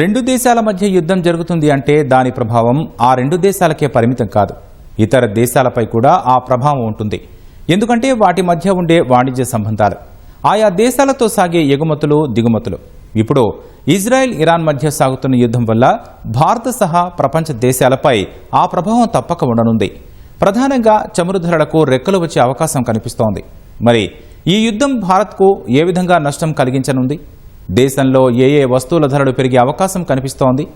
రెండు దేశాల మధ్య యుద్ధం జరుగుతుంది అంటే దాని ప్రభావం ఆ రెండు దేశాలకే పరిమితం కాదు. ఇతర దేశాలపై కూడా ఆ ప్రభావం ఉంటుంది. ఎందుకంటే వాటి మధ్య ఉండే వాణిజ్య సంబంధాలు. ఆయా దేశాలతో సాగే ఎగుమతులు దిగుమతులు. ఇప్పుడు ఇజ్రాయెల్ ఇరాన్ మధ్య సాగుతున్న యుద్ధం వల్ల భారత్ సహా ప్రపంచ దేశాలపై ఆ ప్రభావం తప్పక ఉండనుంది. ప్రధానంగా చమురు ధరలకు రెక్కలు వచ్చే అవకాశం కనిపిస్తోంది. మరి ఈ యుద్ధం భారత్కు ఏ విధంగా నష్టం కలిగించనుంది? దేశంలో ఏ ఏ వస్తువుల ధరలు పెరిగే అవకాశం కనిపిస్తోంది?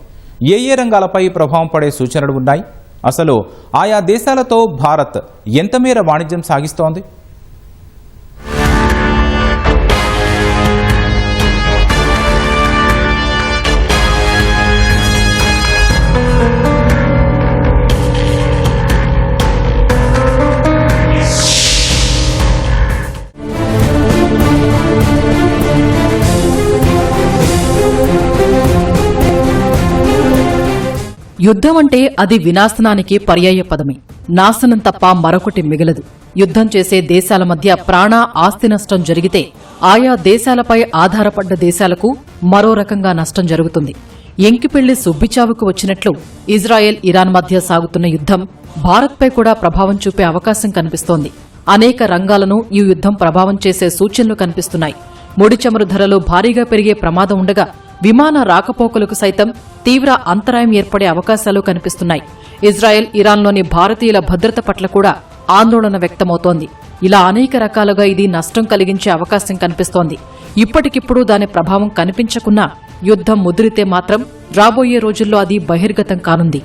ఏ ఏ రంగాలపై ప్రభావం పడే సూచనలు ఉన్నాయి? అసలు ఆయా దేశాలతో భారత్ ఎంతమేర వాణిజ్యం సాగిస్తోంది? యుద్ధం అంటే అది వినాశనానికి పర్యాయ పదమే. నాశనం తప్ప మరొకటి మిగలదు. యుద్ధం చేసే దేశాల మధ్య ప్రాణ ఆస్తి నష్టం జరిగితే ఆయా దేశాలపై ఆధారపడ్డ దేశాలకు మరో రకంగా నష్టం జరుగుతుంది. ఎంకిపెళ్ళి సుబ్బిచావుకు వచ్చినట్లు ఇజ్రాయెల్ ఇరాన్ మధ్య సాగుతున్న యుద్ధం భారత్పై కూడా ప్రభావం చూపే అవకాశం కనిపిస్తోంది. అనేక రంగాలను ఈ యుద్ధం ప్రభావం చేసే సూచనలు కనిపిస్తున్నాయి. ముడి చమురు ధరలు భారీగా పెరిగే ప్రమాదం ఉండగా విమాన రాకపోకలకు సైతం తీవ్ర అంతరాయం ఏర్పడే అవకాశాలు కనిపిస్తున్నాయి. ఇజ్రాయెల్ ఇరాన్లోని భారతీయుల భద్రత పట్ల కూడా ఆందోళన వ్యక్తమవుతోంది. ఇలా అనేక రకాలుగా ఇది నష్టం కలిగించే అవకాశం కనిపిస్తోంది. ఇప్పటికిప్పుడు దాని ప్రభావం కనిపించకున్నా యుద్ధం ముదిరితే మాత్రం రాబోయే రోజుల్లో అది బహిర్గతం కానుంది.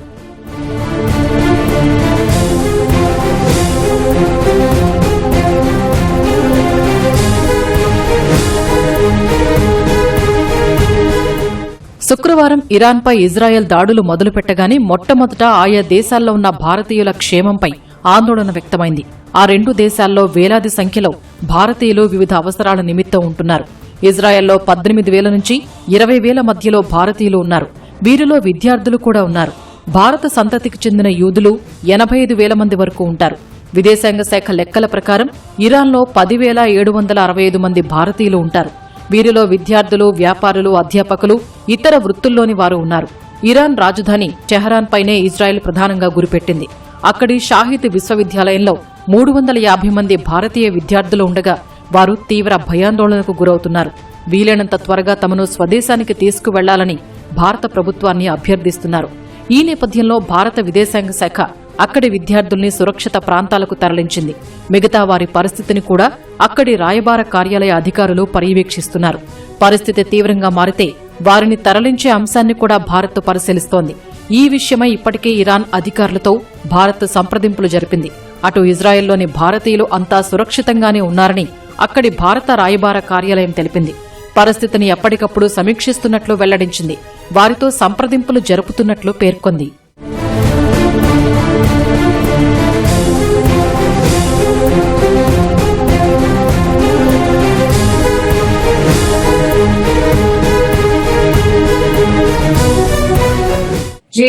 శుక్రవారం ఇరాన్పై ఇజ్రాయెల్ దాడులు మొదలుపెట్టగానే మొట్టమొదట ఆయా దేశాల్లో ఉన్న భారతీయుల క్షేమంపై ఆందోళన వ్యక్తమైంది. ఆ రెండు దేశాల్లో వేలాది సంఖ్యలో భారతీయులు వివిధ అవసరాల నిమిత్తం ఉంటున్నారు. ఇజ్రాయెల్లో పద్దెనిమిది వేల నుంచి ఇరవై వేల మధ్యలో భారతీయులు ఉన్నారు. వీరిలో విద్యార్థులు కూడా ఉన్నారు. భారత సంతతికి చెందిన యూదులు ఎనభై ఐదు వేల మంది వరకు ఉంటారు. విదేశాంగ శాఖ లెక్కల ప్రకారం ఇరాన్లో పదివేల ఏడు వందల అరవై ఐదు మంది భారతీయులు ఉంటారు. వీరిలో విద్యార్థులు వ్యాపారులు అధ్యాపకులు ఇతర వృత్తుల్లోని వారు ఉన్నారు. ఇరాన్ రాజధాని చెహరాన్ పైనే ఇజ్రాయెల్ ప్రధానంగా గురిపెట్టింది. అక్కడి షాహిద్ విశ్వవిద్యాలయంలో మూడు వందల యాభై మంది భారతీయ విద్యార్థులు ఉండగా వారు తీవ్ర భయాందోళనకు గురవుతున్నారు. వీలైనంత త్వరగా తమను స్వదేశానికి తీసుకువెళ్ళాలని భారత ప్రభుత్వాన్ని అభ్యర్థిస్తున్నారు. ఈ నేపథ్యంలో భారత విదేశాంగ శాఖ అక్కడి విద్యార్థుల్ని సురక్షిత ప్రాంతాలకు తరలించింది. మిగతా వారి పరిస్థితిని కూడా అక్కడి రాయబార కార్యాలయ అధికారులు పర్యవేక్షిస్తున్నారు. పరిస్థితి తీవ్రంగా మారితే వారిని తరలించే అంశాన్ని కూడా భారత్ పరిశీలిస్తోంది. ఈ విషయమై ఇప్పటికే ఇరాన్ అధికారులతో భారత్ సంప్రదింపులు జరిపింది. అటు ఇజ్రాయెల్లోని భారతీయులు అంతా సురక్షితంగానే ఉన్నారని అక్కడి భారత రాయబార కార్యాలయం తెలిపింది. పరిస్థితిని ఎప్పటికప్పుడు సమీక్షిస్తున్నట్లు వెల్లడించింది. వారితో సంప్రదింపులు జరుపుతున్నట్లు పేర్కొంది.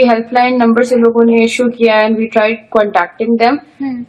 हेल्पलाइन नंबर से लोगों ने इशू किया and we tried contacting them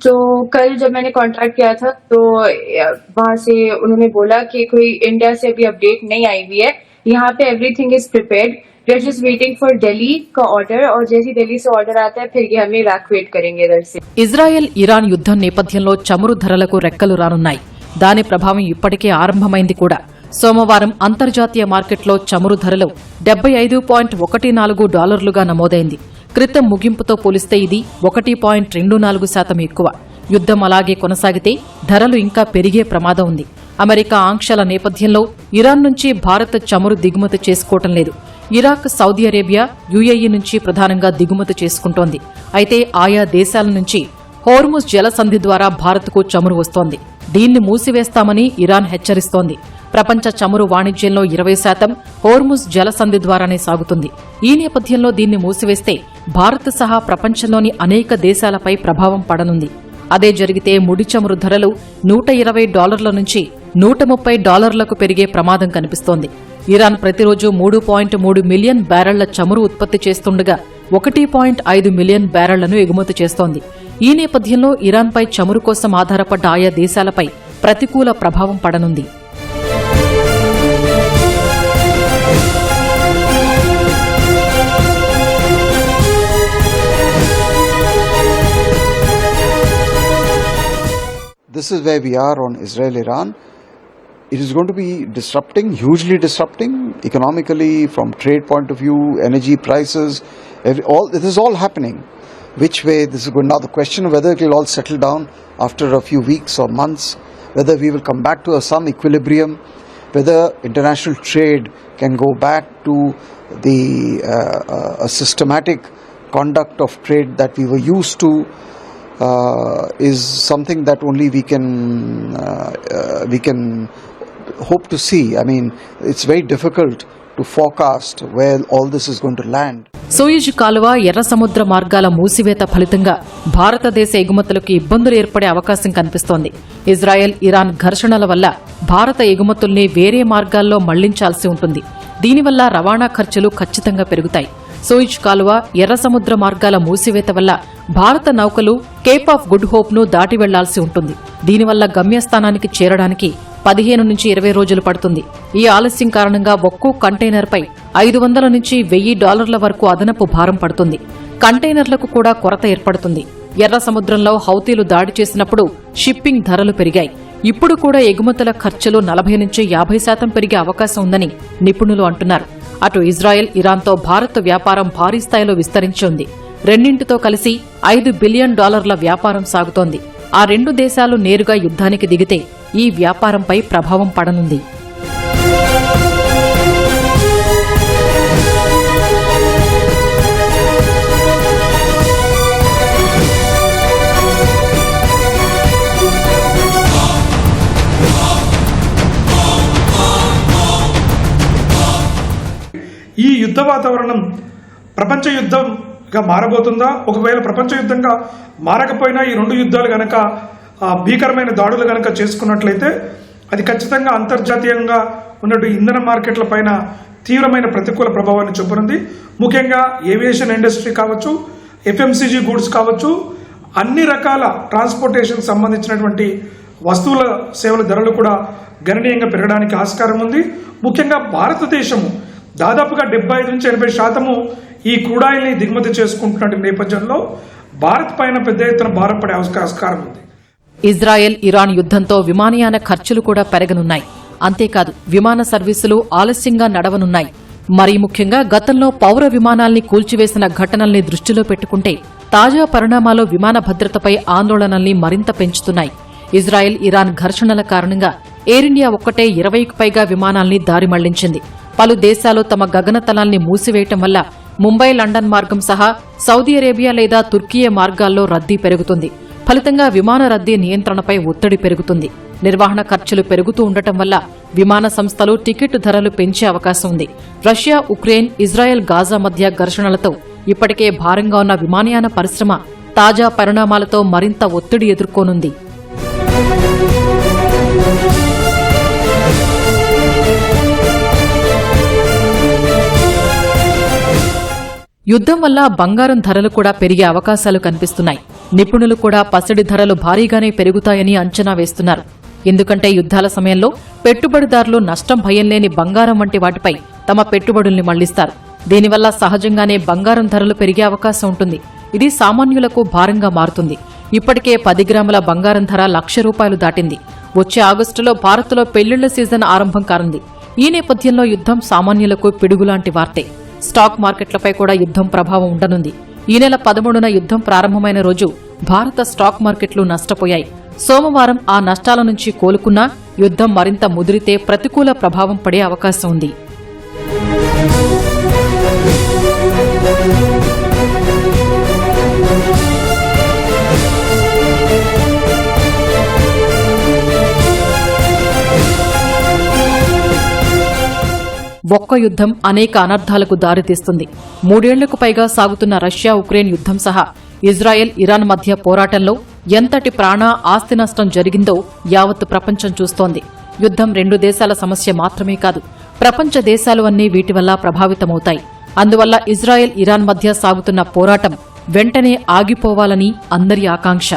तो कल जब मैंने कॉन्टेक्ट किया था तो वहां से उन्होंने बोला कि कोई इंडिया से अभी अपडेट नहीं आई हुई है यहाँ पे everything is prepared we are just waiting for Delhi का ऑर्डर और जैसे ही दिल्ली से ऑर्डर आता है फिर ये हमें इवैक्यूएट करेंगे इधर से ఇజ్రాయెల్ ఇరాన్ యుద్ధం నేపథ్యంలో చమురు ధరలకు రెక్కలు రానున్నాయి దాని ప్రభావం ఇప్పటికే ఆరంభమైంది కూడా సోమవారం అంతర్జాతీయ మార్కెట్లో చమురు ధరలు డెబ్బై ఐదు పాయింట్ ఒకటి నాలుగు డాలర్లుగా నమోదైంది. క్రితం ముగింపుతో పోలిస్తే ఇది ఒకటి పాయింట్ రెండు నాలుగు శాతం ఎక్కువ. యుద్ధం అలాగే కొనసాగితే ధరలు ఇంకా పెరిగే ప్రమాదం ఉంది. అమెరికా ఆంక్షల నేపథ్యంలో ఇరాన్ నుంచి భారత్ చమురు దిగుమతి చేసుకోవటం లేదు. ఇరాక్ సౌదీ అరేబియా యుఏఈ నుంచి ప్రధానంగా దిగుమతి చేసుకుంటోంది. అయితే ఆయా దేశాల నుంచి హోర్ముజ్ జలసంధి ద్వారా భారత్కు చమురు వస్తోంది. దీన్ని మూసివేస్తామని ఇరాన్ హెచ్చరిస్తోంది. ప్రపంచ చమురు వాణిజ్యంలో ఇరవై శాతం హోర్ముజ్ జలసంధి ద్వారానే సాగుతుంది. ఈ నేపథ్యంలో దీన్ని మూసివేస్తే భారత్ సహా ప్రపంచంలోని అనేక దేశాలపై ప్రభావం పడనుంది. అదే జరిగితే ముడి చమురు ధరలు నూట ఇరవై డాలర్ల నుంచి నూట ముప్పై డాలర్లకు పెరిగే ప్రమాదం కనిపిస్తోంది. ఇరాన్ ప్రతిరోజు మూడు పాయింట్ మూడు మిలియన్ బ్యారళ్ళ చమురు ఉత్పత్తి చేస్తుండగా ఒకటి పాయింట్ ఐదు మిలియన్ బ్యారళ్ళను ఎగుమతి చేస్తోంది ఈ నేపథ్యంలో ఇరాన్పై చమురు కోసం ఆధారపడ్డ ఆయా దేశాలపై ప్రతికూల ప్రభావం పడనుంది This is where we are on Israel Iran. It is going to be disrupting, hugely disrupting economically, from trade point of view, energy prices, every, all this is all happening. Which way this is going now? The question of whether it will all settle down after a few weeks or months, whether we will come back to a, some equilibrium, whether international trade can go back to the uh, uh, systematic conduct of trade that we were used to uh, is something that only we can uh, uh, we can hope to see. I mean, it's very difficult to forecast where all this is going to land. Suez కాలువ ఎర్ర సముద్ర మార్గాల మూసివేత ఫలితంగా భారతదేశ ఎగుమతులకు ఇబ్బందులు ఏర్పడే అవకాశం కనిపిస్తోంది ఇజ్రాయెల్ ఇరాన్ ఘర్షణల వల్ల భారత ఎగుమతుల్ని వేరే మార్గాల్లో మళ్ళించాల్సి ఉంటుంది దీనివల్ల రవాణా ఖర్చులు ఖచ్చితంగా పెరుగుతాయి సూయిజ్ కాలువ ఎర్ర సముద్ర మార్గాల మూసివేత వల్ల భారత నౌకలు కేప్ ఆఫ్ గుడ్ హోప్ను దాటి వెళ్ళాల్సి ఉంటుంది. దీనివల్ల గమ్యస్థానానికి చేరడానికి పదిహేను నుంచి ఇరవై రోజులు పడుతుంది. ఈ ఆలస్యం కారణంగా ఒక్కో కంటైనర్పై ఐదు వందల నుంచి వెయ్యి డాలర్ల వరకు అదనపు భారం పడుతుంది. కంటైనర్లకు కూడా కొరత ఏర్పడుతుంది. ఎర్ర సముద్రంలో హౌతీలు దాడి చేసినప్పుడు షిప్పింగ్ ధరలు పెరిగాయి. ఇప్పుడు కూడా ఎగుమతుల ఖర్చులు నలభై నుంచి యాభై శాతం పెరిగే అవకాశం ఉందని నిపుణులు అంటున్నారు. అటు ఇజ్రాయెల్ ఇరాన్తో భారత్ వ్యాపారం భారీ స్థాయిలో విస్తరించి ఉంది రెండింటితో కలిసి ఐదు బిలియన్ డాలర్ల వ్యాపారం సాగుతోంది. ఆ రెండు దేశాలు నేరుగా యుద్ధానికి దిగితే ఈ వ్యాపారంపై ప్రభావం పడనుంది. వాతావరణం ప్రపంచ యుద్ధంగా మారబోతుందా? ఒకవేళ ప్రపంచ యుద్ధంగా మారకపోయినా ఈ రెండు యుద్ధాలు గనక భీకరమైన దాడులు గనక చేసుకున్నట్లయితే అది ఖచ్చితంగా అంతర్జాతీయంగా ఉన్నట్టు ఇంధన మార్కెట్ల పైన తీవ్రమైన ప్రతికూల ప్రభావాన్ని చూపనుంది. ముఖ్యంగా ఏవియేషన్ ఇండస్ట్రీ కావచ్చు ఎఫ్ఎంసీజీ గూడ్స్ కావచ్చు అన్ని రకాల ట్రాన్స్పోర్టేషన్ సంబంధించినటువంటి వస్తువుల సేవల ధరలు కూడా గణనీయంగా పెరగడానికి ఆస్కారం ఉంది. ముఖ్యంగా భారతదేశము దాదాపుగా డెబ్బై ఐదు నుంచి ఎనభై శాతము ఈ క్రూడాయిల్ని దిగుమతి చేసుకుంటున్న నేపథ్యంలో భారత్ పైన పెద్ద ఎత్తున భారం పడే ఆస్కారం ఉంది. ఇజ్రాయెల్ ఇరాన్ యుద్దంతో విమానయాన ఖర్చులు కూడా పెరగనున్నాయి. అంతేకాదు విమాన సర్వీసులు ఆలస్యంగా నడవనున్నాయి. మరీ ముఖ్యంగా గతంలో పౌర విమానాల్ని కూల్చివేసిన ఘటనల్ని దృష్టిలో పెట్టుకుంటే తాజా పరిణామాలు విమాన భద్రతపై ఆందోళనల్ని మరింత పెంచుతున్నాయి. ఇజ్రాయెల్ ఇరాన్ ఘర్షణల కారణంగా ఎయిర్ ఇండియా ఒక్కటే ఇరవైకి పైగా విమానాల్ని దారి మళ్ళించింది. పలు దేశాలు తమ గగనతలాల్ని మూసివేయటం వల్ల ముంబై లండన్ మార్గం సహా సౌదీ అరేబియా లేదా తుర్కియే మార్గాల్లో రద్దీ పెరుగుతుంది. ఫలితంగా విమాన రద్దీ నియంత్రణపై ఒత్తిడి పెరుగుతుంది. నిర్వహణ ఖర్చులు పెరుగుతూ ఉండటం వల్ల విమాన సంస్థలు టికెట్ ధరలు పెంచే అవకాశం ఉంది. రష్యా ఉక్రెయిన్ ఇజ్రాయెల్ గాజా మధ్య ఘర్షణలతో ఇప్పటికే భారంగా ఉన్న విమానయాన పరిశ్రమ తాజా పరిణామాలతో మరింత ఒత్తిడి ఎదుర్కోనుంది. యుద్ధం వల్ల బంగారం ధరలు కూడా పెరిగే అవకాశాలు కనిపిస్తున్నాయి. నిపుణులు కూడా పసిడి ధరలు భారీగానే పెరుగుతాయని అంచనా వేస్తున్నారు. ఎందుకంటే యుద్ధాల సమయంలో పెట్టుబడిదారులు నష్టం భయం లేని బంగారం వంటి వాటిపై తమ పెట్టుబడుల్ని మళ్ళిస్తారు. దీనివల్ల సహజంగానే బంగారం ధరలు పెరిగే అవకాశం ఉంటుంది. ఇది సామాన్యులకు భారంగా మారుతుంది. ఇప్పటికే పది గ్రాముల బంగారం ధర లక్ష రూపాయలు దాటింది. వచ్చే ఆగస్టులో భారత్లో పెళ్ళిళ్ళ సీజన్ ఆరంభం కానుంది. ఈ నేపథ్యంలో యుద్ధం సామాన్యులకు పిడుగులాంటి వార్తే. స్టాక్ మార్కెట్లపై కూడా యుద్ధం ప్రభావం ఉండనుంది. ఈ నెల పదమూడున యుద్ధం ప్రారంభమైన రోజు భారత స్టాక్ మార్కెట్లు నష్టపోయాయి. సోమవారం ఆ నష్టాల నుంచి కోలుకున్నా యుద్ధం మరింత ముదిరితే ప్రతికూల ప్రభావం పడే అవకాశం ఉంది. ఒక్క యుద్ధం అనేక అనర్థాలకు దారితీస్తుంది. మూడేళ్ళకు పైగా సాగుతున్న రష్యా ఉక్రెయిన్ యుద్ధం సహా ఇజ్రాయెల్ ఇరాన్ మధ్య పోరాటంలో ఎంతటి ప్రాణ ఆస్తి నష్టం జరిగిందో యావత్ ప్రపంచం చూస్తోంది. యుద్ధం రెండు దేశాల సమస్య మాత్రమే కాదు ప్రపంచ దేశాలు అన్నీ వీటి వల్ల ప్రభావితమవుతాయి. అందువల్ల ఇజ్రాయెల్ ఇరాన్ మధ్య సాగుతున్న పోరాటం వెంటనే ఆగిపోవాలని అందరి ఆకాంక్ష.